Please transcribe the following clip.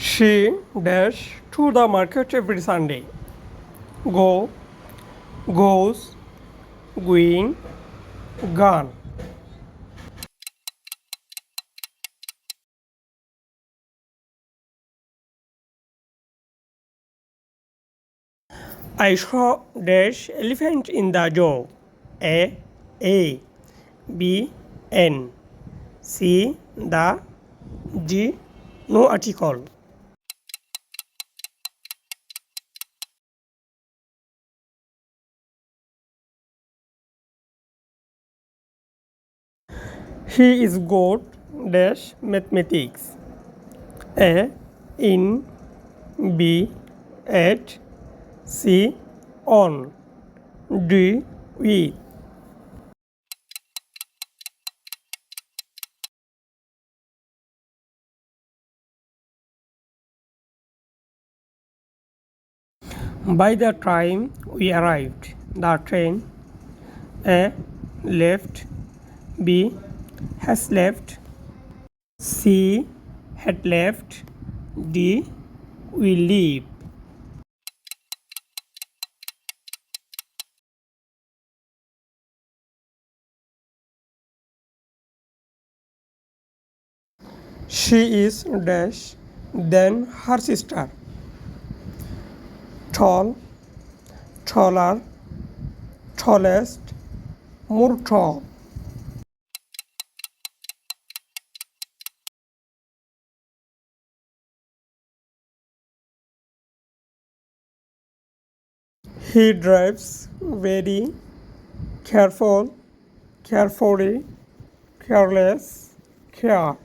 She dash to the market every Sunday. Go, goes, going, gone. I saw dash elephant in the zoo. A, A, B, N, C, the, G, no article. He is good dash mathematics. A in B at C on D with By the time we arrived, the train A left, B has left, C had left, D will leave. She is dash than her sister. Tall, taller, tallest, more tall. He drives very careful, carefully, careless, care.